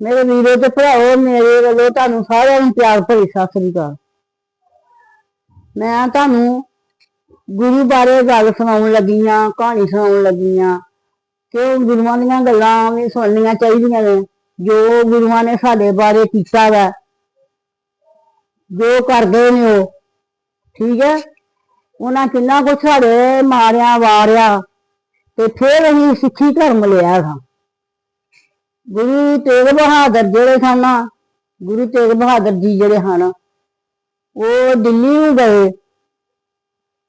ਮੇਰੇ ਵੀਰੋ ਤੇ ਭਰਾਓ ਮੇਰੇ ਵੱਲੋਂ ਤੁਹਾਨੂੰ ਸਾਰਿਆਂ ਨੂੰ ਪਿਆਰ ਭਰੀ ਸਤਿ ਸ੍ਰੀ ਅਕਾਲ। ਮੈਂ ਤੁਹਾਨੂੰ ਗੁਰੂ ਬਾਰੇ ਗੱਲ ਸੁਣਾਉਣ ਲੱਗੀ ਆਂ ਕਹਾਣੀ ਸੁਣਾਉਣ ਲੱਗੀ ਆ ਕਿ ਉਹ ਗੁਰੂਆਂ ਦੀਆਂ ਗੱਲਾਂ ਵੀ ਸੁਣਨੀਆਂ ਚਾਹੀਦੀਆਂ ਨੇ, ਜੋ ਗੁਰੂਆਂ ਨੇ ਸਾਡੇ ਬਾਰੇ ਕੀਤਾ ਵਾ, ਜੋ ਕਰਦੇ ਨੇ ਉਹ, ਠੀਕ ਹੈ? ਉਹਨਾਂ ਕਿੰਨਾ ਕੁਛ ਸਾਡੇ ਮਾਰਿਆ ਵਾਰਿਆ ਤੇ ਫਿਰ ਅਸੀਂ ਸਿੱਖੀ ਧਰਮ ਲਿਆ ਸਾਂ। ਗੁਰੂ ਤੇਗ ਬਹਾਦਰ ਜਿਹੜੇ ਸਨ, ਗੁਰੂ ਤੇਗ ਬਹਾਦਰ ਜੀ ਜਿਹੜੇ ਹਨ, ਉਹ ਦਿੱਲੀ ਨੂੰ ਗਏ।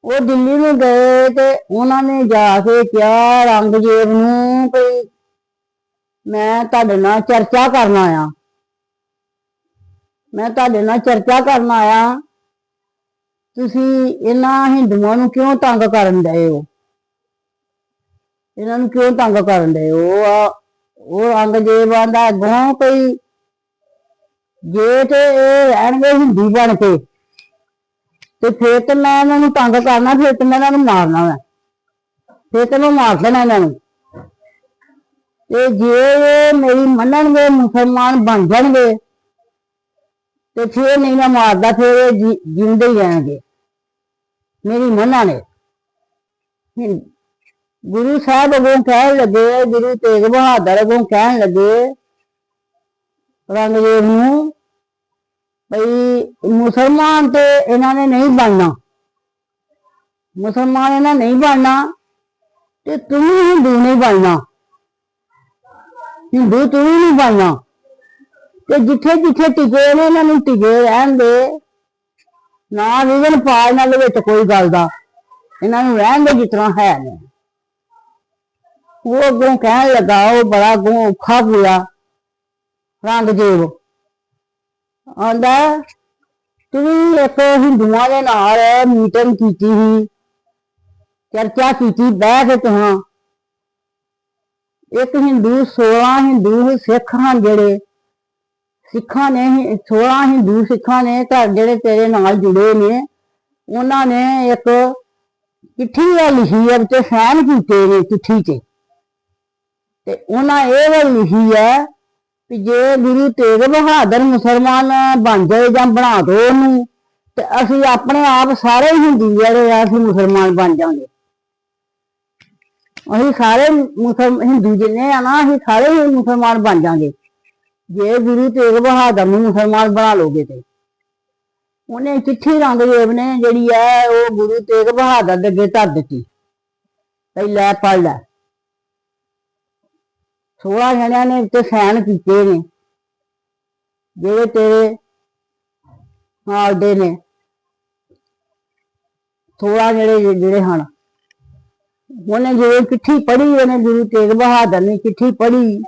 ਉਹ ਦਿੱਲੀ ਨੂੰ ਗਏ ਤੇ ਉਹਨਾਂ ਨੇ ਜਾ ਕੇ ਕਿਹਾ ਰੰਗਜੀਤ ਨੂੰ ਵੀ ਮੈਂ ਤੁਹਾਡੇ ਨਾਲ ਚਰਚਾ ਕਰਨ ਆਇਆ। ਮੈਂ ਤੁਹਾਡੇ ਨਾਲ ਚਰਚਾ ਕਰਨ ਆਇਆ। ਤੁਸੀਂ ਇਹਨਾਂ ਹਿੰਦੂਆਂ ਨੂੰ ਕਿਉਂ ਤੰਗ ਕਰਨ ਦਏ ਹੋ? ਇਹਨਾਂ ਨੂੰ ਕਿਉਂ ਤੰਗ ਕਰਨ ਡਏ ਹੋ? ਆ ਉਹ ਅੰਗਰੇਜ਼ ਆਂਦਾ ਅੱਗੋਂ ਕੋਈ ਜੇ ਤੇ ਇਹ ਰਹਿਣਗੇ ਹਿੰਦੀ ਬਣ ਕੇ, ਤੇ ਫੇਰ ਤੇ ਮੈਂ ਇਹਨਾਂ ਨੂੰ ਤੰਗ ਕਰਨਾ, ਫੇਰ ਤੇ ਮੈਂ ਇਹਨਾਂ ਨੂੰ ਮਾਰਨਾ ਵਾ। ਫੇਰ ਤੇ ਮੈਂ ਮਾਰ ਦੇਣਾ ਇਹਨਾਂ ਨੂੰ। ਤੇ ਜੇ ਇਹ ਮੇਰੀ ਮੰਨਣਗੇ, ਮੁਸਲਮਾਨ ਬਣ ਜਾਣਗੇ, ਤੇ ਫੇਰ ਨਹੀਂ ਮੈਂ ਮਾਰਦਾ, ਫੇਰ ਇਹ ਜੀ- ਜਿਉਂਦੇ ਹੀ ਰਹਿਣਗੇ। ਮੇਰੀ ਮੰਨਾ ਨੇ। ਗੁਰੂ ਸਾਹਿਬ ਅਗੋਂ ਕਹਿਣ ਲੱਗੇ, ਗੁਰੂ ਤੇਗ ਬਹਾਦਰ ਅਗੋਂ ਕਹਿਣ ਲੱਗੇ, ਰੰਗਦੇਵ ਨੂੰ ਭਈ ਮੁਸਲਮਾਨ ਤੇ ਇਹਨਾਂ ਨੇ ਨਹੀਂ ਬਣਨਾ। ਮੁਸਲਮਾਨ ਇਹਨਾਂ ਨਹੀਂ ਬਣਨਾ ਤੇ ਤੂੰ ਹਿੰਦੂ ਨਹੀਂ ਬਣਨਾ। ਹਿੰਦੂ ਤੂੰ ਵੀ ਨਹੀਂ ਬਣਨਾ। ਤੇ ਜਿੱਥੇ ਜਿੱਥੇ ਟਿਕੇ ਨੇ, ਇਹਨਾਂ ਨੂੰ ਟਿਕੇ ਰਹਿਣ ਦੇ। ਨਾ ਵਿਗਨ ਪਾ ਇਹਨਾਂ ਦੇ ਵਿੱਚ ਕੋਈ ਗੱਲ ਦਾ। ਇਹਨਾਂ ਨੂੰ ਰਹਿਣ ਦੇ ਜਿਸ ਤਰ੍ਹਾਂ ਹੈ ਨੇ ਉਹ ਅੱਗੋਂ ਕਹਿਣ ਲੱਗਾ, ਉਹ ਬੜਾ ਅੱਗੋਂ ਔਖਾ ਹੋਇਆ ਰੰਗਦੇਵ ਆਂਦਾ, ਤੁਸੀਂ ਇੱਕ ਹਿੰਦੂਆਂ ਦੇ ਨਾਲ ਮੀਟਿੰਗ ਕੀਤੀ ਸੀ। ਚਰਚਾ ਕੀਤੀ, ਬਹਿ ਕੇ ਤੁਹਾਂ ਇੱਕ ਹਿੰਦੂ 16 ਹਿੰਦੂ ਸਿੱਖ ਹਨ ਜਿਹੜੇ। ਸਿੱਖਾਂ ਨੇ 16 ਹਿੰਦੂ ਸਿੱਖਾਂ ਨੇ ਘਰ ਜਿਹੜੇ ਤੇਰੇ ਨਾਲ ਜੁੜੇ ਨੇ, ਉਹਨਾਂ ਨੇ ਇੱਕ ਚਿੱਠੀ ਆ ਲਿਖੀ ਹੈ ਤੇ ਸਾਈਨ ਕੀਤੇ ਨੇ ਚਿੱਠੀ ਤੇ ਤੇ ਉਹਨਾਂ ਇਹ ਗੱਲ ਲਿਖੀ ਹੈ ਕਿ ਜੇ ਗੁਰੂ ਤੇਗ ਬਹਾਦਰ ਮੁਸਲਮਾਨ ਬਣ ਜਾਏ ਜਾਂ ਬਣਾ ਦੋ ਉਹਨੂੰ, ਤੇ ਅਸੀਂ ਆਪਣੇ ਆਪ ਸਾਰੇ ਹਿੰਦੂ ਜਿਹੜੇ ਆ, ਅਸੀਂ ਮੁਸਲਮਾਨ ਬਣ ਜਾਵਾਂਗੇ। ਅਸੀਂ ਸਾਰੇ ਮੁਸਲਮਾਨ ਹਿੰਦੂ ਜਿੰਨੇ ਆ ਨਾ, ਅਸੀਂ ਸਾਰੇ ਹੀ ਮੁਸਲਮਾਨ ਬਣ ਜਾਵਾਂਗੇ। ਜੇ ਗੁਰੂ ਤੇਗ ਬਹਾਦਰ ਨੂੰ ਮੁਸਲਮਾਨ ਬਣਾ ਲੋਗੇ ਤੇ। ਉਹਨੇ ਚਿੱਠੀ ਰੰਗਦੇਵ ਨੇ ਜਿਹੜੀ ਹੈ, ਉਹ ਗੁਰੂ ਤੇਗ ਬਹਾਦਰ ਦੇ ਅੱਗੇ ਧਰ ਦਿੱਤੀ। ਭਈ ਲੈ ਪੜ ਲੈ। 16 ਜਣਿਆਂ ਨੇ ਉੱਤੇ ਸਾਈਨ ਕੀਤੇ ਨੇ, ਜਿਹੜੇ ਤੇਰੇ ਨਾਲ ਦੇ ਨੇ। 16 ਜਿਹੜੇ ਜਿਹੜੇ ਹਨ। ਉਹਨੇ ਜਦੋਂ ਚਿੱਠੀ ਪੜ੍ਹੀ, ਉਹਨੇ ਗੁਰੂ ਤੇਗ ਬਹਾਦਰ ਨੇ ਚਿੱਠੀ ਪੜ੍ਹੀ।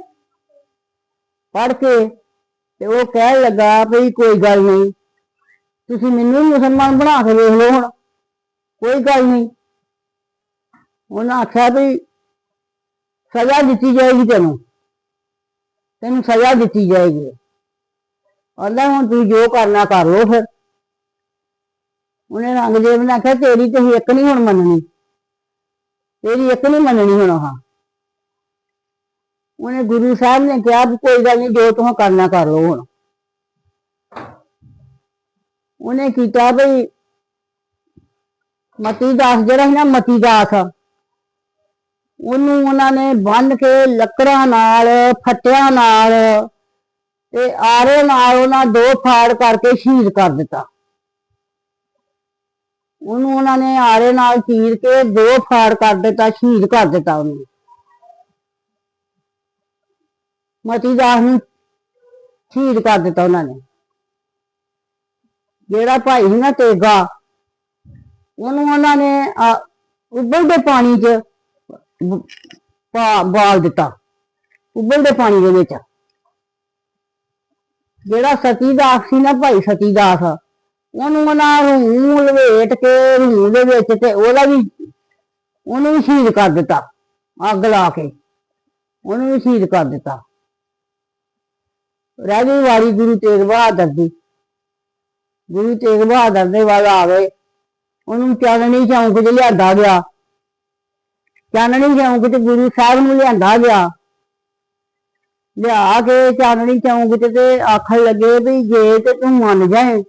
ਪੜ੍ਹ ਕੇ ਤੇ ਉਹ ਕਹਿਣ ਲੱਗਾ ਵੀ ਕੋਈ ਗੱਲ ਨਹੀਂ, ਤੁਸੀਂ ਮੈਨੂੰ ਮੁਸਲਮਾਨ ਬਣਾ ਕੇ ਦੇਖ ਲਓ ਹੁਣ। ਕੋਈ ਗੱਲ ਨਹੀਂ। ਉਹਨਾਂ ਆਖਿਆ ਵੀ ਸਜ਼ਾ ਦਿੱਤੀ ਜਾਏਗੀ ਤੈਨੂੰ। ਤੈਨੂੰ ਸਜ਼ਾ ਦਿੱਤੀ ਜਾਏਗੀ। ਅੱਲਾ ਹੁਣ ਤੂੰ ਜੋ ਕਰਨਾ ਕਰ ਲੋ ਫਿਰ। ਉਹਨੇ ਰੰਗਦੇਵ ਨੇ ਆਖਿਆ, ਤੇਰੀ ਤੇ ਇੱਕ ਨਹੀਂ ਹੁਣ ਮੰਨਣੀ। ਤੇਰੀ ਇੱਕ ਨਹੀਂ ਮੰਨਣੀ ਹੁਣ ਹਾਂ ਉਹਨੇ ਗੁਰੂ ਸਾਹਿਬ ਨੇ ਕਿਹਾ ਵੀ ਕੋਈ ਗੱਲ ਨਹੀਂ ਜੋ ਤੂੰ ਕਰਨਾ ਕਰ ਲੋ ਹੁਣ। ਉਹਨੇ ਕੀਤਾ ਬਈ ਮਤੀ ਦਾਸ ਜਿਹੜਾ ਸੀ ਨਾ ਮਤੀ ਦਾਸ ਉਹਨੂੰ ਉਹਨਾਂ ਨੇ ਬੰਨ ਕੇ ਲੱਕੜਾਂ ਨਾਲ ਫੱਟਿਆਂ ਨਾਲ ਤੇ ਆਰੇ ਨਾਲ ਉਹਨਾਂ ਦੋ ਫਾੜ ਕਰਕੇ ਸ਼ਹੀਦ ਕਰ ਦਿੱਤਾ। ਉਹਨੂੰ ਉਹਨਾਂ ਨੇ ਆਰੇ ਨਾਲ ਚੀਰ ਕੇ ਦੋ ਫਾੜ ਕਰ ਦਿੱਤਾ ਸ਼ਹੀਦ ਕਰ ਦਿੱਤਾ ਉਹਨੂੰ। ਮਤੀ ਦਾਸ ਨੂੰ ਸ਼ਹੀਦ ਕਰ ਦਿੱਤਾ ਉਹਨਾਂ ਨੇ। ਜਿਹੜਾ ਭਾਈ ਸੀ ਨਾ ਤੇਗਾ ਉਹਨੂੰ ਉਹਨਾਂ ਨੇ ਆ, ਉਬਲਦੇ ਪਾਣੀ 'ਚ ਬ- ਪਾ, ਬਾਲ ਦਿੱਤਾ। ਉਬਲਦੇ ਪਾਣੀ ਦੇ ਵਿੱਚ। ਜਿਹੜਾ ਸਤੀ ਦਾਸ ਸੀ ਨਾ ਭਾਈ ਸਤੀ ਦਾਸ ਉਹਨੂੰ ਉਹਨਾਂ ਰੂਹ ਲਵੇਟ ਕੇ ਰੂਹ ਦੇ ਵਿੱਚ ਤੇ ਉਹਦਾ ਵੀ, ਉਹਨੂੰ ਵੀ ਸ਼ਹੀਦ ਕਰ ਦਿੱਤਾ। ਅੱਗ ਲਾ ਕੇ। ਉਹਨੂੰ ਵੀ ਸ਼ਹੀਦ ਕਰ ਦਿੱਤਾ। ਰਹਿ ਗਈ ਵਾਰੀ ਗੁਰੂ ਤੇਗ ਬਹਾਦਰ ਦੀ। ਗੁਰੂ ਤੇਗ ਬਹਾਦਰ ਦੇ ਵੱਲ ਆ ਗਏ। ਉਹਨੂੰ ਚਾਨਣੀ ਚੌਂਕ 'ਚ ਲਿਆਂਦਾ ਗਿਆ। ਚਾਨਣੀ ਚੌਂਕ 'ਚ ਗੁਰੂ ਸਾਹਿਬ ਨੂੰ ਲਿਆਂਦਾ ਗਿਆ। ਲਿਆ ਕੇ ਚਾਨਣੀ ਚੌਂਕ ਚ ਤੇ ਆਖਣ ਲੱਗੇ ਵੀ ਜੇ ਤੇ ਤੂੰ ਮੰਨ ਜਾਏ,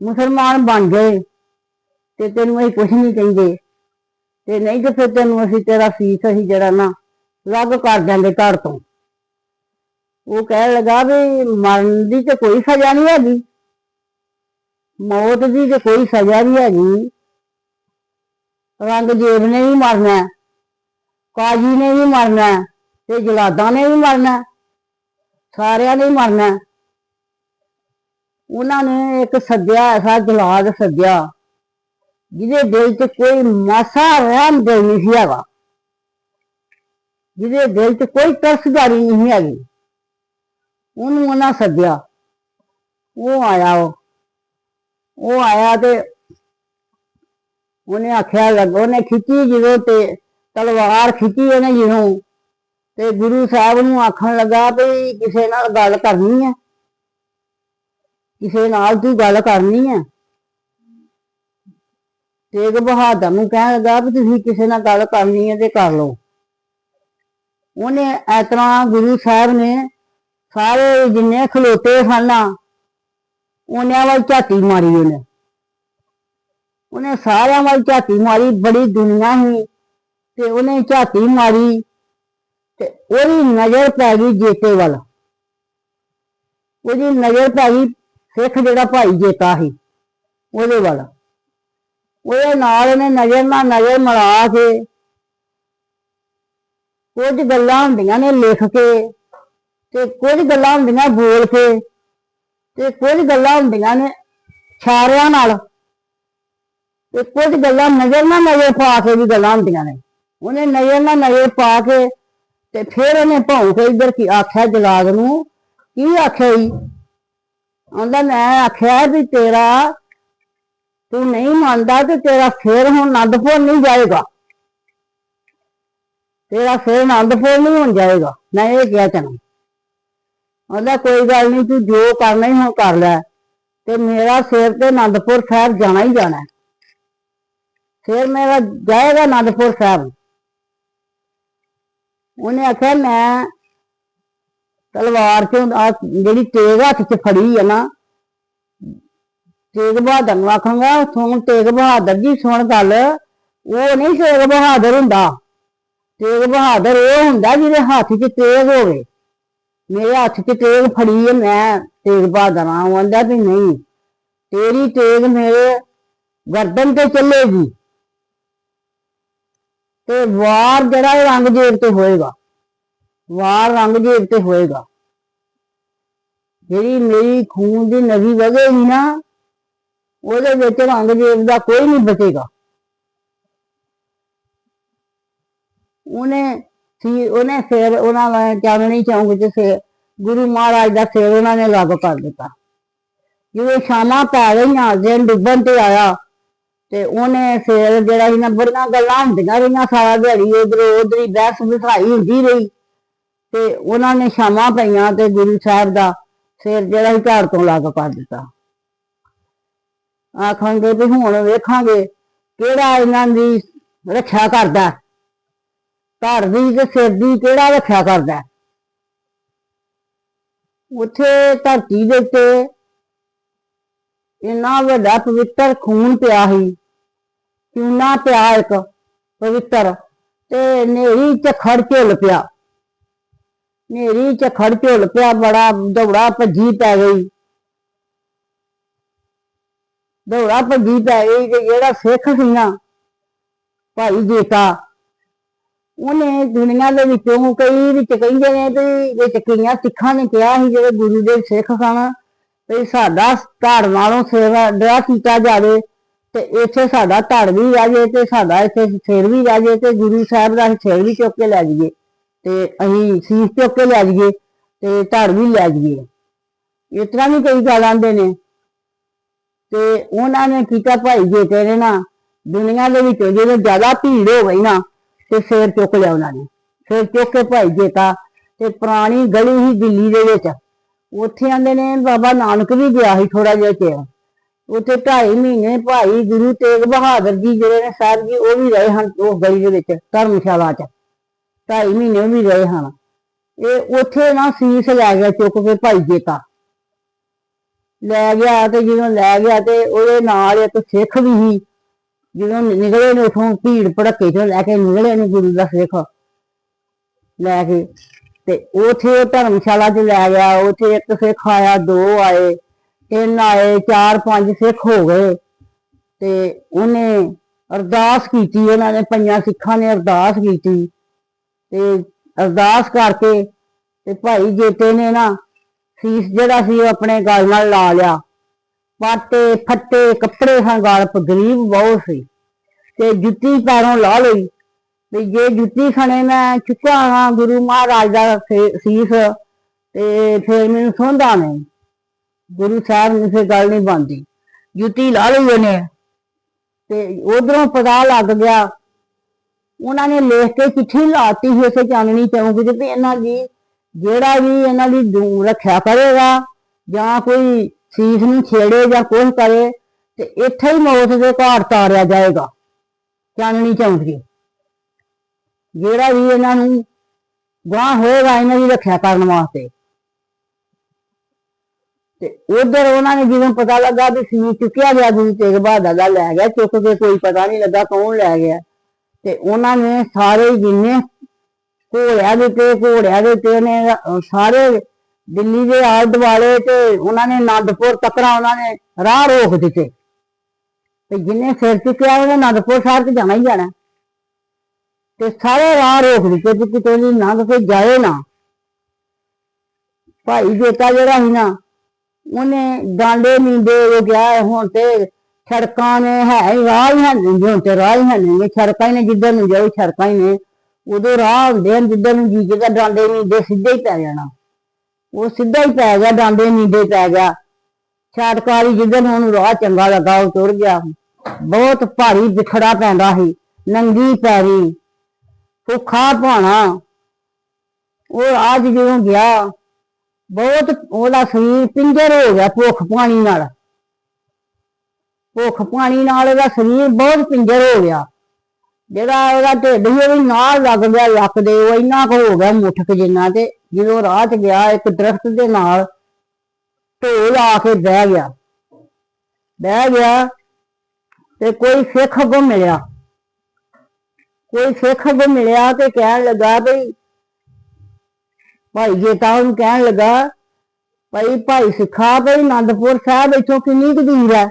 ਮੁਸਲਮਾਨ ਬਣ ਗਏ ਤੇ ਤੈਨੂੰ ਅਸੀਂ ਕੁਛ ਨਹੀਂ ਕਹਿੰਦੇ। ਤੇ ਨਹੀਂ ਤੇ ਫਿਰ ਤੈਨੂੰ ਅਸੀਂ ਤੇਰਾ ਫੀਸ ਅਸੀਂ ਜਿਹੜਾ ਨਾ ਅਲੱਗ ਕਰ ਦਿਆਂਗੇ ਘਰ ਤੋਂ। ਉਹ ਕਹਿਣ ਲੱਗਾ ਵੀ ਮਰਨ ਦੀ ਤੇ ਕੋਈ ਸਜ਼ਾ ਨਹੀਂ ਹੈਗੀ। ਮੌਤ ਦੀ ਤੇ ਕੋਈ ਸਜ਼ਾ ਨਹੀਂ ਹੈਗੀ। ਰੰਗ ਨੇ ਵੀ ਮਰਨਾ ਹੈ, ਕਾਜੀ ਨੇ ਵੀ ਮਰਨਾ ਹੈ, ਤੇ ਜਲਾਦਾਂ ਨੇ ਵੀ ਮਰਨਾ ਹੈ, ਸਾਰਿਆਂ ਨੇ ਹੀ ਮਰਨਾ ਹੈ। ਉਹਨਾਂ ਨੇ ਇੱਕ ਸੱਦਿਆ ਐਸਾ ਜਲਾਦ ਸੱਦਿਆ ਜਿਹਦੇ ਦਿਲ 'ਚ ਕੋਈ ਮਾਸਾ ਰਹਿਮ ਦਿਲ ਨਹੀਂ ਸੀ ਹੈਗਾ ਜਿਹਦੇ ਦਿਲ 'ਚ ਕੋਈ ਤਰਸਦਾਰੀ ਨਹੀਂ ਹੈਗੀ ਉਹਨੂੰ ਉਹਨਾਂ ਸੱਦਿਆ ਉਹ ਆਇਆ ਉਹ ਉਹ ਆਇਆ ਤੇ ਉਹਨੇ ਆਖਿਆ ਲੱਗ, ਉਹਨੇ ਖਿੱਚੀ ਜਦੋਂ ਤੇ ਤਲਵਾਰ ਖਿੱਚੀ ਉਹਨੇ ਜਦੋਂ ਤੇ ਗੁਰੂ ਸਾਹਿਬ ਨੂੰ ਆਖਣ ਲੱਗਾ ਵੀ ਕਿਸੇ ਨਾਲ ਗੱਲ ਕਰਨੀ ਹੈ ਕਿਸੇ ਨਾਲ ਤੂੰ ਗੱਲ ਕਰਨੀ ਹੈ ਤੇਗ ਬਹਾਦਰ ਨੂੰ ਕਹਿਣ ਲੱਗਾ ਵੀ ਤੁਸੀਂ ਕਿਸੇ ਨਾਲ ਗੱਲ ਕਰਨੀ ਹੈ ਤੇ ਕਰ ਲਓ। ਉਹਨੇ ਇਸ ਤਰ੍ਹਾਂ ਗੁਰੂ ਸਾਹਿਬ ਨੇ ਸਾਰੇ ਜਿੰਨੇ ਖਲੋਤੇ ਸਨ ਨਾ ਉਹਨਾਂ ਵੱਲ ਝਾਤੀ ਮਾਰੀ ਉਹਨੇ। ਉਹਨੇ ਸਾਰਿਆਂ ਵੱਲ ਝਾਤੀ ਮਾਰੀ, ਬੜੀ ਦੁਨੀਆ ਸੀ। ਤੇ ਉਹਨੇ ਝਾਤੀ ਮਾਰੀ ਤੇ ਉਹਦੀ ਨਜ਼ਰ ਪੈ ਗਈ ਜੇਤੇ ਵੱਲ। ਉਹਦੀ ਨਜ਼ਰ ਪੈ ਗਈ ਸਿੱਖ ਜਿਹੜਾ ਭਾਈ ਜੇਤਾ ਸੀ, ਉਹਦੇ ਵੱਲ। ਉਹਦੇ ਨਾਲ ਉਹਨੇ ਨਜ਼ਰ ਨਾਲ ਨਜ਼ਰ ਮਿਲਾ ਕੇ ਕੁਝ ਗੱਲਾਂ ਹੁੰਦੀਆਂ ਨੇ ਲਿਖ ਕੇ ਤੇ ਕੁਝ ਗੱਲਾਂ ਹੁੰਦੀਆਂ ਬੋਲ ਕੇ ਤੇ ਕੁਝ ਗੱਲਾਂ ਹੁੰਦੀਆਂ ਨੇ ਇਸ਼ਾਰਿਆਂ ਨਾਲ। ਤੇ ਕੁਝ ਗੱਲਾਂ ਨਜ਼ਰ ਨਾਲ ਨਜ਼ਰ ਪਾ ਕੇ ਵੀ ਗੱਲਾਂ ਹੁੰਦੀਆਂ ਨੇ। ਉਹਨੇ ਨਜ਼ਰ ਨਾਲ ਨਜ਼ਰ ਪਾ ਕੇ ਤੇ ਫਿਰ ਉਹਨੇ ਭੌਂ ਕੇ ਇੱਧਰ ਕੀ ਆਖਿਆ ਜਲਾਦ ਨੂੰ? ਕੀ ਆਖਿਆ ਜੀ? ਆਂਦਾ ਮੈਂ ਆਖਿਆ ਵੀ ਤੇਰਾ ਤੂੰ ਨਹੀਂ ਮੰਨਦਾ ਤੇ ਤੇਰਾ ਫੇਰ ਹੁਣ ਆਨੰਦਪੁਰ ਨਹੀਂ ਜਾਏਗਾ। ਤੇਰਾ ਫੇਰ ਆਨੰਦਪੁਰ ਨਹੀਂ ਹੋਣ ਜਾਏਗਾ। ਮੈਂ ਇਹ ਕਿਹਾ ਤੈਨੂੰ ਆਂਦਾ ਕੋਈ ਗੱਲ ਨਹੀਂ, ਤੂੰ ਜੋ ਕਰਨਾ ਹੀ ਹੁਣ ਕਰ ਲੈ ਤੇ ਮੇਰਾ ਸਿਰ ਤੇ ਆਨੰਦਪੁਰ ਸਾਹਿਬ ਜਾਣਾ ਹੀ ਜਾਣਾ। ਫਿਰ ਮੇਰਾ ਜਾਏਗਾ ਅਨੰਦਪੁਰ ਸਾਹਿਬ। ਉਹਨੇ ਆਖਿਆ, ਮੈਂ ਤਲਵਾਰ ਚੋਂ ਆਹ ਜਿਹੜੀ ਤੇਗ ਹੱਥ 'ਚ ਫੜੀ ਹੈ ਨਾ ਤੇਗ ਬਹਾਦਰ ਨੂੰ ਆਖਾਂਗਾ, ਸੁਣ ਤੇਗ ਬਹਾਦਰ ਜੀ, ਸੁਣ ਗੱਲ। ਉਹ ਨਹੀਂ ਤੇਗ ਬਹਾਦਰ ਹੁੰਦਾ। ਤੇਗ ਬਹਾਦਰ ਉਹ ਹੁੰਦਾ ਜਿਹਦੇ ਹੱਥ 'ਚ ਤੇਗ ਹੋਵੇ। ਮੇਰੇ ਹੱਥ 'ਚ ਤੇਗ ਫੜੀ ਹੈ ਮੈਂ ਤੇਗ ਬਹਾਦਰ ਆ ਆਂਦਾ ਵੀ ਨਹੀਂ। ਤੇਰੀ ਤੇਗ ਮੇਰੇ ਗਰਦਨ ਤੇ ਚੱਲੇਗੀ। ਤੇ ਵਾਰ ਜਿਹੜਾ ਇਹ ਰੰਗ ਤੇ ਹੋਏਗਾ, ਵਾਰ ਰੰਗ ਤੇ ਹੋਏਗਾ। ਜਿਹੜੀ ਮੇਰੀ ਖੂਨ ਦੀ ਨਦੀ ਵਗੇਗੀ ਨਾ, ਉਹਦੇ ਵਿੱਚ ਰੰਗ ਦਾ ਕੋਈ ਨਹੀਂ ਬਚੇਗਾ। ਉਹਨੇ ਸੀ ਉਹਨੇ ਫਿਰ ਉਹਨਾਂ ਦਾ ਚਾਨਣੀ ਚੌਂਕ ਚ ਸੇ ਗੁਰੂ ਮਹਾਰਾਜ ਦਾ ਸਿਰ ਉਹਨਾਂ ਨੇ ਲੱਗ ਕਰ ਦਿੱਤਾ। ਜਦੋਂ ਸ਼ਾਮਾਂ ਪੈ ਗਈਆਂ, ਦਿਨ ਡੁੱਬਣ ਤੇ ਆਇਆ ਤੇ ਉਹਨੇ ਫਿਰ ਜਿਹੜਾ ਇਹਨਾਂ ਬੜੀਆਂ ਗੱਲਾਂ ਹੁੰਦੀਆਂ ਰਹੀਆਂ ਸਾਰਾ ਦਿਹਾੜੀ, ਉਧਰ ਉਧਰ ਹੀ ਬਹਿਸ ਬਿਠਾਈ ਹੁੰਦੀ ਰਹੀ। ਤੇ ਉਹਨਾਂ ਨੇ ਸ਼ਾਮਾਂ ਪਈਆਂ ਤੇ ਗੁਰੂ ਸਾਹਿਬ ਦਾ ਸਿਰ ਜਿਹੜਾ ਸੀ ਘਰ ਤੋਂ ਲੱਗ ਕਰ ਦਿੱਤਾ। ਆਖਾਂਗੇ ਵੀ ਹੁਣ ਵੇਖਾਂਗੇ ਕਿਹੜਾ ਇਹਨਾਂ ਦੀ ਰੱਖਿਆ ਕਰਦਾ ਘਰ ਦੀ ਤੇ ਸਿਰ ਦੀ ਕਿਹੜਾ ਰੱਖਿਆ ਕਰਦਾ ਉੱਥੇ ਧਰਤੀ ਦੇ ਉੱਤੇ ਇੰਨਾ ਵੱਡਾ ਪਵਿੱਤਰ ਖੂਨ ਪਿਆ ਸੀ। ਚੂਨਾ ਪਿਆ ਇੱਕ ਪਵਿੱਤਰ ਤੇ ਨੇਰੀ ਝਖੜ ਝੁੱਲ ਪਿਆ। ਨੇਰੀ ਝਖੜ ਝੁੱਲ ਪਿਆ, ਬੜਾ ਦੌੜਾ ਭੱਜੀ ਪੈ ਗਈ। ਦੌੜਾ ਭੱਜੀ ਪੈ ਗਈ ਤੇ ਜਿਹੜਾ ਸਿੱਖ ਸੀ ਨਾ ਭਾਈ ਜੇਤਾ ਉਹਨੇ ਦੁਨੀਆ ਦੇ ਵਿੱਚੋਂ ਕਈ ਵਿੱਚ ਕਹਿੰਦੇ ਨੇ ਵੀ ਵਿੱਚ ਕਈਆਂ ਸਿੱਖਾਂ ਨੇ ਕਿਹਾ ਸੀ ਜਿਹੜੇ ਗੁਰੂ ਦੇ ਸਿੱਖ ਸਨ ਤੇ ਸਾਡਾ ਧੜ ਨਾਲੋਂ ਸੇਵਾ ਦਇਆ ਕੀਤਾ ਜਾਵੇ। ਤੇ ਇੱਥੇ ਸਾਡਾ ਧੜ ਵੀ ਰਹਿ ਜੇ ਤੇ ਸਾਡਾ ਇੱਥੇ ਸਿਰ ਵੀ ਰਹਿ ਜਾਏ ਤੇ ਗੁਰੂ ਸਾਹਿਬ ਦਾ ਅਸੀਂ ਸਿਰ ਵੀ ਚੁੱਕ ਕੇ ਲੈ ਜਾਈਏ। ਤੇ ਅਸੀਂ ਸੀਸ ਚੁੱਕ ਕੇ ਲੈ ਜਾਈਏ ਤੇ ਧੜ ਵੀ ਲੈ ਜਾਈਏ। ਇਸ ਤਰ੍ਹਾਂ ਵੀ ਕਈ ਗੱਲ ਆਂਦੇ ਨੇ। ਤੇ ਉਹਨਾਂ ਨੇ ਕੀਤਾ, ਭਾਈ ਜੇਤੇ ਨੇ ਨਾ ਦੁਨੀਆ ਦੇ ਵਿੱਚ ਜਦੋਂ ਜ਼ਿਆਦਾ ਭੀੜ ਹੋ ਗਈ ਨਾ, ਤੇ ਸਿਰ ਚੁੱਕ ਲਿਆ ਉਹਨਾਂ ਨੇ। ਸਿਰ ਚੁੱਕ ਕੇ ਭਾਈ ਜੇਤਾ ਤੇ ਪੁਰਾਣੀ ਗਲੀ ਸੀ ਦਿੱਲੀ ਦੇ ਵਿੱਚ। ਉੱਥੇ ਆਂਦੇ ਨੇ, ਬਾਬਾ ਨਾਨਕ ਵੀ ਗਿਆ ਸੀ ਥੋੜਾ ਜਿਹਾ ਚਿਰ। ਉੱਥੇ ਢਾਈ ਮਹੀਨੇ ਭਾਈ ਗੁਰੂ ਤੇਗ ਬਹਾਦਰ ਜੀ ਜਿਹੜੇ ਨੇ ਸਾਹਿਬ ਜੀ, ਉਹ ਵੀ ਰਹੇ ਹਨ ਉਹ ਗਲੀ ਦੇ ਵਿੱਚ, ਧਰਮਸ਼ਾਲਾ 'ਚ। ਢਾਈ ਮਹੀਨੇ ਉਹ ਵੀ ਰਹੇ ਹਨ। ਇਹ ਉੱਥੇ ਨਾ ਸੀਸ ਲੈ ਗਿਆ ਚੁੱਕ ਕੇ ਭਾਈ ਜੇਤਾ ਲੈ ਗਿਆ ਤੇ ਜਦੋਂ ਲੈ ਗਿਆ ਤੇ ਉਹਦੇ ਨਾਲ ਇੱਕ ਸਿੱਖ ਵੀ ਸੀ, ਜਦੋਂ ਨਿਕਲੇ ਨੇ ਉਥੋਂ ਭੀੜ ਭੜੱਕੇ ਚੋਂ ਲੈ ਕੇ ਨਿਕਲੇ ਨੇ ਗੁਰੂ ਦਾ ਸਿੱਖ। ਲੈ ਕੇ ਤੇ ਉਥੇ ਉਹ ਧਰਮਸ਼ਾਲਾ 'ਚ ਲੈ ਗਿਆ, ਉਥੇ ਇੱਕ ਸਿੱਖ ਆਇਆ, ਦੋ ਆਏ। ਤਿੰਨ ਆਏ ਚਾਰ ਪੰਜ ਸਿੱਖ ਹੋ ਗਏ ਤੇ ਉਹਨੇ ਅਰਦਾਸ ਕੀਤੀ ਉਹਨਾਂ ਨੇ ਪੰਜਾਂ ਸਿੱਖਾਂ ਨੇ ਅਰਦਾਸ ਕੀਤੀ ਤੇ ਅਰਦਾਸ ਕਰਕੇ ਤੇ ਭਾਈ ਜੇਤੇ ਨੇ ਨਾ ਸੀਸ ਜਿਹੜਾ ਸੀ ਉਹ ਆਪਣੇ ਗਲ ਨਾਲ ਲਾ ਲਿਆ, ਪਾਟੇ ਫੱਟੇ ਕੱਪੜੇ ਹਾਂ ਗਲ ਪ ਗਰੀਬ ਬਹੁਤ ਸੀ ਤੇ ਜੁੱਤੀ ਪੈਰੋਂ ਲਾ ਲਈ ਵੀ ਜੇ ਜੁੱਤੀ ਖਣੇ ਮੈਂ ਚੁੱਕਿਆ ਹਾਂ ਗੁਰੂ ਮਹਾਰਾਜ ਦਾ ਸੀਸ ਤੇ ਫਿਰ ਮੈਨੂੰ ਸੌਂਦਾ ਨਹੀਂ। ਗੁਰੂ ਸਾਹਿਬ ਨੇ ਫਿਰ ਗੱਲ ਨਹੀਂ ਬੰਦੀ ਜੁੱਤੀ ਲਾ ਲਈ ਉਹਨੇ ਤੇ ਉਧਰੋਂ ਪਤਾ ਲੱਗ ਗਿਆ। ਉਹਨਾਂ ਨੇ ਲਿਖ ਕੇ ਚਿੱਠੀ ਲਾਤੀ ਸੀ ਉਸੇ ਚਾਨਣੀ ਚੌਂਕ 'ਚ ਵੀ ਇਹਨਾਂ ਦੀ ਜਿਹੜਾ ਵੀ ਇਹਨਾਂ ਦੀ ਰੱਖਿਆ ਕਰੇਗਾ ਜਾਂ ਕੋਈ ਸੀਸ ਨੂੰ ਛੇੜੇ ਜਾਂ ਕੁਝ ਕਰੇ ਤੇ ਇੱਥੇ ਹੀ ਮੌਤ ਦੇ ਘਾਟ ਤਾਰਿਆ ਜਾਏਗਾ ਚਾਨਣੀ ਚੌਂਕ 'ਚ ਜਿਹੜਾ ਵੀ ਇਹਨਾਂ ਨੂੰ ਗਾਹ ਹੋਏਗਾ, ਇਹਨਾਂ ਦੀ ਰੱਖਿਆ ਕਰਨ ਵਾਸਤੇ। ਤੇ ਉਧਰ ਉਹਨਾਂ ਨੇ ਜਦੋਂ ਪਤਾ ਲੱਗਾ ਵੀ ਸੀ ਚੁੱਕਿਆ ਗਿਆ, ਗੁਰੂ ਤੇਗ ਬਹਾਦਰ ਦਾ ਲੈ ਗਿਆ, ਚੁੱਕ ਕੇ ਕੋਈ ਪਤਾ ਨਹੀਂ ਲੱਗਾ ਕੌਣ ਲੈ ਗਿਆ। ਤੇ ਉਹਨਾਂ ਨੇ ਸਾਰੇ ਜਿੰਨੇ ਘੋੜਿਆਂ ਦੇ ਤੇ ਘੋੜਿਆਂ ਦੇ ਤੇ ਨੇ ਸਾਰੇ ਦਿੱਲੀ ਦੇ ਆਲ ਦੁਆਲੇ ਤੇ ਉਹਨਾਂ ਨੇ ਆਨੰਦਪੁਰ ਤੱਕਰਾ ਉਹਨਾਂ ਨੇ ਰਾਹ ਰੋਕ ਦਿੱਤੇ। ਤੇ ਜਿੰਨੇ ਸਿਰ ਚੁੱਕਿਆ, ਉਹਨੇ ਆਨੰਦਪੁਰ ਸਾਹਿਬ ਤੇ ਜਾਣਾ ਹੀ ਜਾਣਾ। ਤੇ ਸਾਰੇ ਰਾਹ ਰੋਕ ਦਿੱਤੇ ਕਿ ਕਿਤੇ ਵੀ ਲੰਘ ਕੇ ਜਾਏ ਨਾ। ਭਾਈ ਜੇਤਾ ਜਿਹੜਾ ਸੀ ਨਾ ਉਹਨੇ ਡਾਂਡੇ ਨੀਂਦੇ ਉਹ ਗਿਆ, ਹੁਣ ਤੇ ਸੜਕਾਂ ਨੇ ਹੈ ਹੀ ਰਾਹ ਹੀ ਹਨ ਹੁਣ ਤੇ ਰਾਹ ਹੀ ਹਨ ਸੜਕਾਂ ਹੀ ਨੇ, ਜਿੱਧਰ ਨੂੰ ਜਾਓ ਸੜਕਾਂ ਹੀ ਨੇ। ਉਦੋਂ ਰਾਹ ਹੁੰਦੇ ਹਨ ਜਿੱਧਰ ਨੂੰ ਜੀ ਜਗਾ, ਡਾਂਡੇ ਨੀਂਦੇ ਸਿੱਧੇ ਹੀ ਪੈ ਜਾਣਾ। ਉਹ ਸਿੱਧਾ ਹੀ ਪੈ ਗਿਆ, ਡਾਂਡੇ ਨੀਂਦੇ ਪੈ ਗਿਆ। ਛਾਟਕਾਰੀ ਜਿੱਧਰ ਨੂੰ ਉਹਨੂੰ ਰਾਹ ਚੰਗਾ ਲੱਗਾ, ਉਹ ਤੁਰ ਗਿਆ। ਬਹੁਤ ਭਾਰੀ ਵਿਖੜਾ ਪੈਂਦਾ ਸੀ, ਨੰਗੀ ਪੈਰੀ, ਭੁੱਖਾ ਭਾਣਾ। ਉਹ ਅੱਜ ਜਦੋਂ ਗਿਆ ਬਹੁਤ ਉਹਦਾ ਸਰੀਰ ਪਿੰਜਰ ਹੋ ਗਿਆ ਭੁੱਖ ਪਾਣੀ ਨਾਲ। ਭੁੱਖ ਪਾਣੀ ਨਾਲ ਉਹਦਾ ਸਰੀਰ ਬਹੁਤ ਪਿੰਜਰ ਹੋ ਗਿਆ। ਜਿਹੜਾ ਉਹਦਾ ਢਿੱਡ ਹੀ ਉਹ ਵੀ ਨਾਲ ਲੱਗ ਗਿਆ ਲੱਕ ਦੇ, ਉਹ ਇੰਨਾ ਕੁ ਹੋ ਗਿਆ ਮੁੱਠਕ ਜਿੰਨਾ ਤੇ, ਜਦੋਂ ਰਾਹ 'ਚ ਗਿਆ, ਇੱਕ ਦਰਖਤ ਦੇ ਨਾਲ ਢੋਲ ਆ ਕੇ ਬਹਿ ਗਿਆ। ਬਹਿ ਗਿਆ ਤੇ ਕੋਈ ਸਿੱਖ ਅੱਗੋਂ ਮਿਲਿਆ। ਕੋਈ ਸਿੱਖ ਅੱਗੋਂ ਮਿਲਿਆ ਤੇ ਕਹਿਣ ਲੱਗਾ ਵੀ ਭਾਈ ਜੇਤਾ ਉਹਨੂੰ ਕਹਿਣ ਲੱਗਾ, ਭਾਈ ਭਾਈ ਸਿੱਖਾ ਭਾਈ ਆਨੰਦਪੁਰ ਸਾਹਿਬ ਇੱਥੋਂ ਕਿੰਨੀ ਕੁ ਦੂਰ ਹੈ?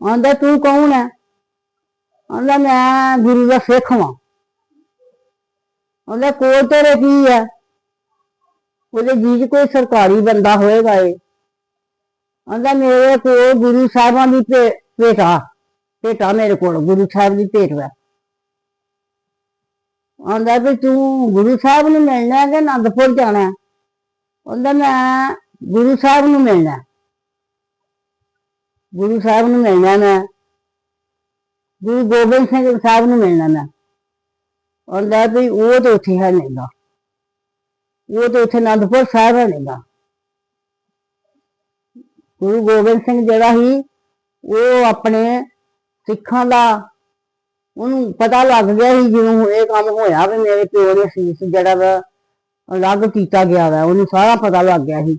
ਆਂਦਾ ਤੂੰ ਕੌਣ ਹੈ? ਆਂਦਾ ਮੈਂ ਗੁਰੂ ਦਾ ਸਿੱਖ ਹਾਂ ਆਂਦਾ ਕੋਲ ਤੇਰੇ ਕੀ ਹੈ? ਉਹਦੇ ਜੀ 'ਚ ਕੋਈ ਸਰਕਾਰੀ ਬੰਦਾ ਹੋਏਗਾ ਏ ਆਂਦਾ ਮੇਰੇ ਕੋਲ ਗੁਰੂ ਸਾਹਿਬਾਂ ਦੀ ਭੇ- ਭੇਟਾ ਭੇਟਾ ਮੇਰੇ ਕੋਲ, ਗੁਰੂ ਸਾਹਿਬ ਦੀ ਭੇਟ ਹੈ ਆਂਦਾ ਵੀ ਤੂੰ ਗੁਰੂ ਸਾਹਿਬ ਨੂੰ ਮਿਲਣਾ ਹੈ ਕਿ ਆਨੰਦਪੁਰ ਜਾਣਾ ਹੈ? ਆਂਦਾ ਮੈਂ ਗੁਰੂ ਸਾਹਿਬ ਨੂੰ ਮਿਲਣਾ ਗੁਰੂ ਸਾਹਿਬ ਨੂੰ ਮਿਲਣਾ ਮੈਂ। ਗੁਰੂ ਗੋਬਿੰਦ ਸਿੰਘ ਸਾਹਿਬ ਨੂੰ ਮਿਲਣਾ ਮੈਂ। ਆਂਦਾ ਵੀ ਉਹ ਤਾਂ ਉੱਥੇ ਹੈ ਨਹੀਂਗਾ ਉਹ ਤਾਂ ਉੱਥੇ ਅਨੰਦਪੁਰ ਸਾਹਿਬ ਹੈ ਨਹੀਂਗਾ ਗੁਰੂ ਗੋਬਿੰਦ ਸਿੰਘ ਜਿਹੜਾ ਸੀ, ਉਹ ਆਪਣੇ ਸਿੱਖਾਂ ਦਾ ਉਹਨੂੰ ਪਤਾ ਲੱਗ ਗਿਆ ਸੀ ਜਦੋਂ ਇਹ ਕੰਮ ਹੋਇਆ ਵੀ ਮੇਰੇ ਪਿਓ ਨੇ ਸੀਸ ਜਿਹੜਾ ਵਾ, ਅਲੱਗ ਕੀਤਾ ਗਿਆ ਵਾ, ਉਹਨੂੰ ਸਾਰਾ ਪਤਾ ਲੱਗ ਗਿਆ ਸੀ।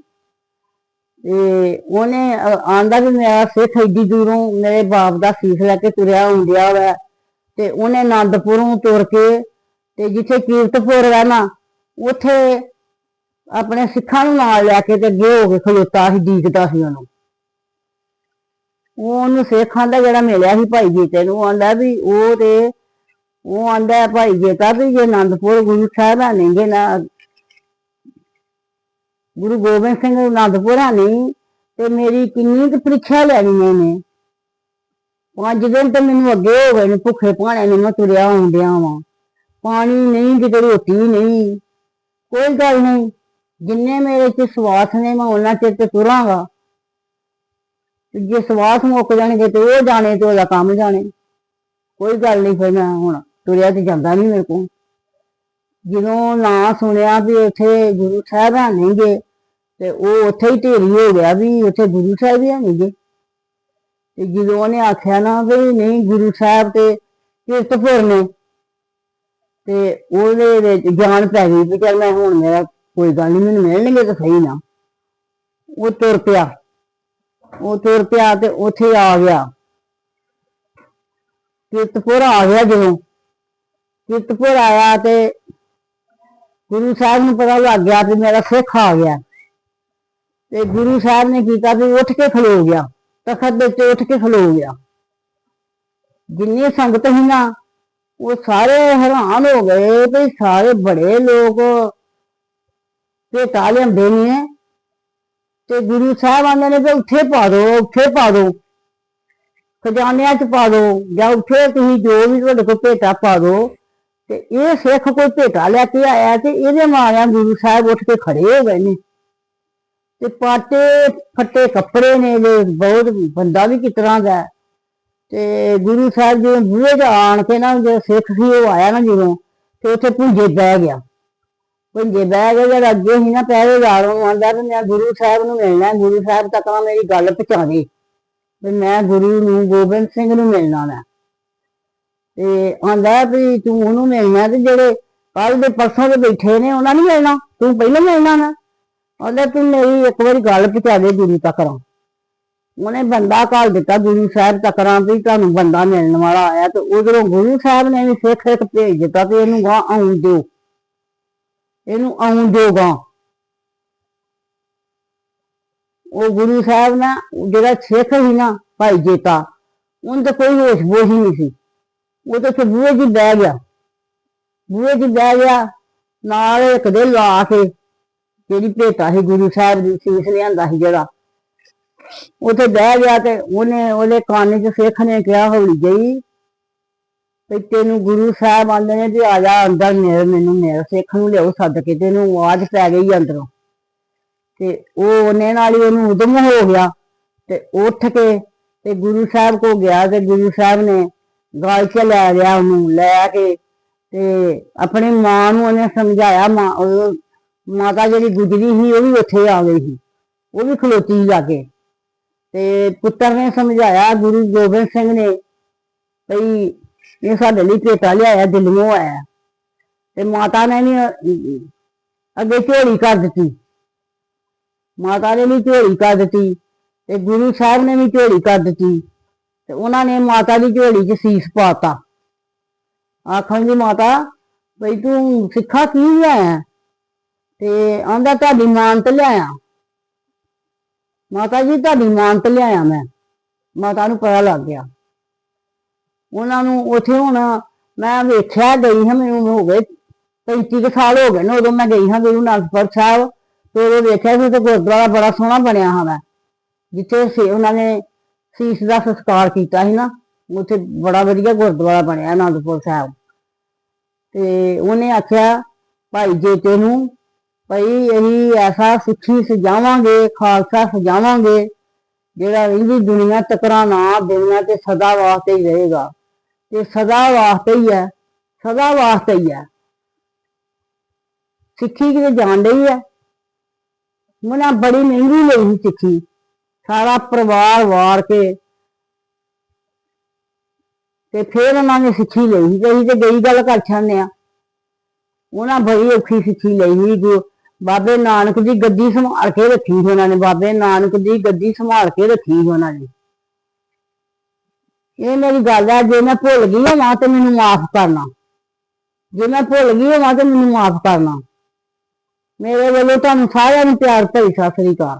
ਤੇ ਉਹਨੇ ਆਂਦਾ ਵੀ ਮੇਰਾ ਸਿੱਖ ਏਡੀ ਦੂਰੋਂ ਮੇਰੇ ਬਾਪ ਦਾ ਸੀਸ ਲੈ ਕੇ ਤੁਰਿਆ ਹੁੰਦਿਆ ਵਾ ਤੇ ਉਹਨੇ ਆਨੰਦਪੁਰੋਂ ਤੁਰ ਕੇ ਤੇ ਜਿੱਥੇ ਕੀਰਤਪੁਰ ਹੈ ਨਾ, ਉੱਥੇ ਆਪਣੇ ਸਿੱਖਾਂ ਨੂੰ ਨਾਲ ਲੈ ਕੇ ਤੇ ਅੱਗੇ ਹੋ ਕੇ ਖਲੋਤਾ ਸੀ ਡੀਕਦਾ ਸੀ ਉਹਨੂੰ। ਉਹ ਉਹਨੂੰ ਸਿੱਖਾਂ ਦਾ ਜਿਹੜਾ ਮਿਲਿਆ ਸੀ ਭਾਈ ਜੀਤੇ ਨੂੰ ਆਂਦਾ ਵੀ ਉਹ ਤੇ ਉਹ ਆਂਦਾ ਭਾਈ ਜੀਤਾ ਵੀ ਜੇ ਆਨੰਦਪੁਰ ਗੁਰੂ ਸਾਹਿਬ ਨਹੀਂਗੇ ਨਾ ਗੁਰੂ ਗੋਬਿੰਦ ਸਿੰਘ ਆਨੰਦਪੁਰ ਨਹੀਂ ਤੇ ਮੇਰੀ ਕਿੰਨੀ ਕੁ ਪ੍ਰੀਖਿਆ ਲੈਣੀ ਇਹਨੇ। ਪੰਜ ਦਿਨ ਤੇ ਮੈਨੂੰ ਅੱਗੇ ਹੋ ਗਏ ਨੇ, ਭੁੱਖੇ ਭਾਣੇ ਨੇ, ਮੈਂ ਤੁਰਿਆ ਆਉਂਦਿਆ ਵਾਂ। ਪਾਣੀ ਨਹੀਂ, ਕਿਤੇ ਰੋਟੀ ਨਹੀਂ, ਕੋਈ ਗੱਲ ਨਹੀਂ। ਜਿੰਨੇ ਮੇਰੇ ਚ ਸਵਾਸ ਨੇ, ਮੈਂ ਉਹਨਾਂ ਚਿਰ ਤੇ ਤੁਰਾਂਗਾ। ਜੇ ਸਵਾਸ ਮੁੱਕ ਜਾਣਗੇ ਤੇ ਉਹ ਜਾਣੇ ਤੇ ਉਹਦਾ ਕੰਮ ਜਾਣੇ। ਕੋਈ ਗੱਲ ਨਹੀਂ, ਫਿਰ ਮੈਂ ਹੁਣ ਤੁਰਿਆ ਤੇ ਜਾਂਦਾ ਨਹੀਂ ਮੇਰੇ ਕੋਲ। ਜਦੋਂ ਨਾਂ ਸੁਣਿਆ ਵੀ ਉੱਥੇ ਗੁਰੂ ਸਾਹਿਬ ਨਹੀਂਗੇ ਤੇ ਉਹ ਉੱਥੇ ਹੀ ਢੇਰੀ ਹੋ ਗਿਆ ਵੀ ਉੱਥੇ ਗੁਰੂ ਸਾਹਿਬ ਹੀ ਨਹੀਂਗੇ ਤੇ ਜਦੋਂ ਉਹਨੇ ਆਖਿਆ ਨਾ ਵੀ ਨਹੀਂ, ਗੁਰੂ ਸਾਹਿਬ ਤੇ ਕੀਰਤਪੁਰ ਨੇ। ਤੇ ਉਹਦੇ ਵਿੱਚ ਜਾਨ ਪੈ ਗਈ ਵੀ ਚੱਲ ਮੈਂ ਹੁਣ ਮੇਰਾ ਕੋਈ ਗੱਲ ਨਹੀਂ ਮੈਨੂੰ ਮਿਲਣਗੇ ਤਾਂ ਸਹੀ ਨਾ। ਉਹ ਤੁਰ ਪਿਆ। ਉਹ ਤੁਰ ਪਿਆ ਤੇ ਉੱਥੇ ਆ ਗਿਆ। ਕਿਰਤਪੁਰ ਆ ਗਿਆ ਜਦੋਂ। ਕਿਰਤਪੁਰ ਆਇਆ ਤੇ ਗੁਰੂ ਸਾਹਿਬ ਨੂੰ ਪਤਾ ਲੱਗ ਗਿਆ ਵੀ ਮੇਰਾ ਸਿੱਖ ਆ ਗਿਆ। ਤੇ ਗੁਰੂ ਸਾਹਿਬ ਨੇ ਕੀਤਾ ਵੀ ਉੱਠ ਕੇ ਖਲੋ ਗਿਆ। ਤਖਤ ਦੇ ਉੱਤੇ ਉੱਠ ਕੇ ਖਲੋ ਗਿਆ। ਜਿੰਨੀ ਸੰਗਤ ਸੀ ਨਾ ਉਹ ਸਾਰੇ ਹੈਰਾਨ ਹੋ ਗਏ ਵੀ ਸਾਰੇ ਬੜੇ ਲੋਕ ਤੇ ਤਾਲੀਆਂ ਦੇਣੀਆਂ ਤੇ ਗੁਰੂ ਸਾਹਿਬ ਆਂਦੇ ਨੇ ਵੀ ਉੱਥੇ ਪਾ ਦੋ ਉੱਥੇ ਪਾ ਦੋ। ਖਜ਼ਾਨਿਆਂ ਚ ਪਾ ਦੋ, ਜਾਂ ਉੱਥੇ ਤੁਸੀਂ ਜੋ ਵੀ ਤੁਹਾਡੇ ਕੋਲ ਭੇਟਾ ਪਾ ਦੋ। ਤੇ ਇਹ ਸਿੱਖ ਕੋਈ ਭੇਟਾ ਲੈ ਕੇ ਆਇਆ ਤੇ ਇਹਦੇ ਮਾਰਿਆਂ ਗੁਰੂ ਸਾਹਿਬ ਉੱਠ ਕੇ ਖੜੇ ਹੋ ਗਏ ਨੇ। ਤੇ ਪਾਟੇ ਫੱਟੇ ਕੱਪੜੇ ਨੇ ਇਹਦੇ, ਬਹੁਤ ਬੰਦਾ ਵੀ ਕਿਸ ਤਰ੍ਹਾਂ ਦਾ ਤੇ ਗੁਰੂ ਸਾਹਿਬ ਜੀ ਬੂਹੇ 'ਚ ਆਣ ਕੇ ਨਾ ਜੋ ਸਿੱਖ ਸੀ, ਉਹ ਆਇਆ ਨਾ ਜਦੋਂ, ਤੇ ਉੱਥੇ ਭੁੰਜੇ ਬਹਿ ਗਿਆ। ਭੁੰਜੇ ਬਹਿ ਗਏ ਜਦ ਅੱਗੇ ਹੀ ਨਾ ਪਹਿਰੇਦਾਰ ਆਂਦਾ ਵੀ ਮੈਂ ਗੁਰੂ ਸਾਹਿਬ ਨੂੰ ਮਿਲਣਾ ਹੈ, ਗੁਰੂ ਸਾਹਿਬ ਤੱਕ ਨਾ ਮੇਰੀ ਗੱਲ ਪਹੁੰਚਾਵੇ ਵੀ ਮੈਂ ਗੁਰੂ ਨੂੰ ਗੋਬਿੰਦ ਸਿੰਘ ਨੂੰ ਮਿਲਣਾ ਮੈਂ। ਤੇ ਆਂਦਾ ਵੀ ਤੂੰ ਉਹਨੂੰ ਮਿਲਣਾ ਤੇ ਜਿਹੜੇ ਕੱਲ ਦੇ ਪਰਸੋਂ ਦੇ ਬੈਠੇ ਨੇ ਉਹਨਾਂ ਨੂੰ ਮਿਲਣਾ। ਤੂੰ ਪਹਿਲਾਂ ਮਿਲਣਾ ਨਾ। ਆਂਦਾ ਤੂੰ ਮੇਰੀ ਇੱਕ ਵਾਰੀ ਗੱਲ ਪਹੁੰਚਾ ਦੇ ਗੁਰੂ ਤੱਕ ਉਹਨੇ ਬੰਦਾ ਘੱਲ ਦਿੱਤਾ ਗੁਰੂ ਸਾਹਿਬ ਤੱਕਰਾਂ ਵੀ ਤੁਹਾਨੂੰ ਬੰਦਾ ਮਿਲਣ ਵਾਲਾ ਆਇਆ ਤੇ ਉਧਰੋਂ ਗੁਰੂ ਸਾਹਿਬ ਨੇ ਵੀ ਸਿੱਖ ਇੱਕ ਭੇਜ ਦਿੱਤਾ ਤੇ ਇਹਨੂੰ ਗਾਂ ਆਉਣ ਦਿਓ। ਇਹਨੂੰ ਆਉਣ ਦਿਓ ਉਹ ਗੁਰੂ ਸਾਹਿਬ ਨਾ, ਜਿਹੜਾ ਸਿੱਖ ਸੀ ਨਾ ਭਾਈ ਜੇਤਾ ਉਹਨੂੰ ਤਾਂ ਕੋਈ ਹੋਸ਼ ਬੋਸ਼ ਹੀ ਨਹੀਂ ਸੀ। ਉਹ ਤਾਂ ਉੱਥੇ ਬੂਹੇ 'ਚ ਬਹਿ ਗਿਆ। ਬੂਹੇ 'ਚ ਬਹਿ ਗਿਆ, ਨਾਲ ਇੱਕ ਦੇ ਲਾ ਕੇ ਜਿਹੜੀ ਭੇਟਾ ਸੀ ਗੁਰੂ ਸਾਹਿਬ ਦੀ, ਸੀਸ ਲਿਆਂਦਾ ਸੀ ਜਿਹੜਾ। ਉੱਥੇ ਬਹਿ ਗਿਆ ਤੇ ਉਹਨੇ ਉਹਦੇ ਕੰਨ 'ਚ ਸਿੱਖ ਨੇ ਕਿਹਾ, ਹੌਲੀ ਗਈ ਤੇ ਤੈਨੂੰ ਗੁਰੂ ਸਾਹਿਬ ਆਂਦੇ ਨੇ ਵੀ ਆ ਜਾ ਅੰਦਰ ਮੇਰੇ ਮੈਨੂੰ ਮੇਰੇ ਸਿੱਖ ਨੂੰ ਲਿਆਓ ਸੱਦ ਕੇ ਤੈਨੂੰ ਆਵਾਜ਼ ਪੈ ਗਈ ਅੰਦਰੋਂ। ਤੇ ਉਹ ਉਹਨੇ ਨਾਲ ਹੀ ਉਹਨੂੰ ਉਦਮ ਹੋ ਗਿਆ ਤੇ ਉੱਠ ਕੇ ਤੇ ਗੁਰੂ ਸਾਹਿਬ ਕੋ ਗਿਆ ਤੇ ਗੁਰੂ ਸਾਹਿਬ ਨੇ ਗਾਲ ਚ ਲੈ ਲਿਆ ਉਹਨੂੰ, ਲੈ ਕੇ ਤੇ ਆਪਣੀ ਮਾਂ ਨੂੰ ਉਹਨੇ ਸਮਝਾਇਆ, ਮਾਂ ਮਾਤਾ ਜਿਹੜੀ ਗੁਜਰੀ ਸੀ ਉਹ ਵੀ ਉੱਥੇ ਆ ਗਈ ਸੀ, ਉਹ ਵੀ ਖਲੋਤੀ ਜਾ ਕੇ। ਤੇ ਪੁੱਤਰ ਨੇ ਸਮਝਾਇਆ, ਗੁਰੂ ਗੋਬਿੰਦ ਸਿੰਘ ਨੇ, ਭਈ ਇਹ ਸਾਡੇ ਲਈ ਭੇਟਾ ਲਿਆਇਆ ਦਿੱਲੀੋਂ ਆਇਆ। ਤੇ ਮਾਤਾ ਨੇ ਵੀ ਅੱਗੇ ਝੋਲੀ ਕਰ ਦਿੱਤੀ। ਮਾਤਾ ਨੇ ਵੀ ਝੋਲੀ ਕਰ ਦਿੱਤੀ ਤੇ ਗੁਰੂ ਸਾਹਿਬ ਨੇ ਵੀ ਝੋਲੀ ਕਰ ਦਿੱਤੀ ਤੇ ਉਹਨਾਂ ਨੇ ਮਾਤਾ ਦੀ ਝੋਲੀ 'ਚ ਸੀਸ ਪਾਤਾ। ਆਖਣ ਦੀ ਮਾਤਾ, ਬਈ ਤੂੰ ਸਿੱਖਾ ਕੀ ਲਿਆਇਆ? ਤੇ ਆਂਦਾ ਤੁਹਾਡੀ ਮਾਨਤ ਲਿਆਇਆ। ਮਾਤਾ ਜੀ, ਤੁਹਾਡੀ ਮਾਨਤ ਲਿਆਇਆ ਮੈਂ। ਮਾਤਾ ਨੂੰ ਪਤਾ ਲੱਗ ਗਿਆ। ਉਹਨਾਂ ਨੂੰ ਉੱਥੇ ਹੁਣ ਮੈਂ ਵੇਖਿਆ, ਗਈ ਹਾਂ ਮੈਨੂੰ ਹੋ ਗਏ 35 ਕੁ ਸਾਲ ਹੋ ਗਏ ਨੇ ਉਦੋਂ ਮੈਂ ਗਈ ਹਾਂ ਗੁਰੂ ਨਾਨਕਪੁਰ ਸਾਹਿਬ, ਤੇ ਉਦੋਂ ਵੇਖਿਆ ਸੀ ਤੇ ਗੁਰਦੁਆਰਾ ਬੜਾ ਸੋਹਣਾ ਬਣਿਆ ਹੋਇਆ ਜਿੱਥੇ ਸੀ ਉਹਨਾਂ ਨੇ ਸੀਸ ਦਾ ਸੰਸਕਾਰ ਕੀਤਾ ਸੀ ਨਾ, ਉੱਥੇ ਬੜਾ ਵਧੀਆ ਗੁਰਦੁਆਰਾ ਬਣਿਆ ਅਨੰਦਪੁਰ ਸਾਹਿਬ। ਤੇ ਉਹਨੇ ਆਖਿਆ, ਭਾਈ ਜੇਤੇ ਨੂੰ ਭਈ ਇਹੀ ਐਸਾ ਸਿੱਖੀ ਸਜਾਵਾਂਗੇ, ਖਾਲਸਾ ਸਜਾਵਾਂਗੇ, ਜਿਹੜਾ ਰਹਿੰਦੀ ਦੁਨੀਆ ਤਕਰਾ ਨਾ ਦੁਨੀਆ ਤੇ ਸਦਾ ਵਾਸਤੇ ਹੀ ਰਹੇਗਾ। ਤੇ ਸਦਾ ਵਾਸਤੇ ਹੀ ਹੈ, ਸਦਾ ਵਾਸਤੇ ਹੀ ਹੈ। ਸਿੱਖੀ ਕਿਤੇ ਜਾਣ ਡਈ ਹੈ? ਮਨਾ ਬੜੀ ਮਹਿੰਗੀ ਲਈ ਸੀ ਸਿੱਖੀ ਸਾਰਾ ਪਰਿਵਾਰ ਵਾਰ ਕੇ। ਤੇ ਫਿਰ ਉਹਨਾਂ ਨੇ ਸਿੱਖੀ ਲਈ ਸੀ, ਤੇ ਤੇ ਗਈ ਗੱਲ ਕਰ ਛੱਡਨੇ ਆ ਉਹਨਾਂ ਬੜੀ ਔਖੀ ਸਿੱਖੀ ਲਈ ਸੀ, ਜੋ ਬਾਬੇ ਨਾਨਕ ਦੀ ਗੱਦੀ ਸੰਭਾਲ ਕੇ ਰੱਖੀ ਸੀ ਉਹਨਾਂ ਨੇ, ਬਾਬੇ ਨਾਨਕ ਦੀ ਗੱਦੀ ਸੰਭਾਲ ਕੇ ਰੱਖੀ ਸੀ ਉਹਨਾਂ ਨੇ। ਇਹ ਮੇਰੀ ਗੱਲ ਹੈ ਜੇ ਮੈਂ ਭੁੱਲ ਗਈ ਹਾਂ ਤੇ ਮੈਨੂੰ ਮਾਫ ਕਰਨਾ। ਜੇ ਮੈਂ ਭੁੱਲ ਗਈ ਹਾਂ ਤੇ ਮੈਨੂੰ ਮਾਫ ਕਰਨਾ। ਮੇਰੇ ਵੱਲੋਂ ਤੁਹਾਨੂੰ ਸਾਰਿਆਂ ਨੂੰ ਪਿਆਰ ਭਰੀ ਸਤਿ ਸ੍ਰੀ ਅਕਾਲ।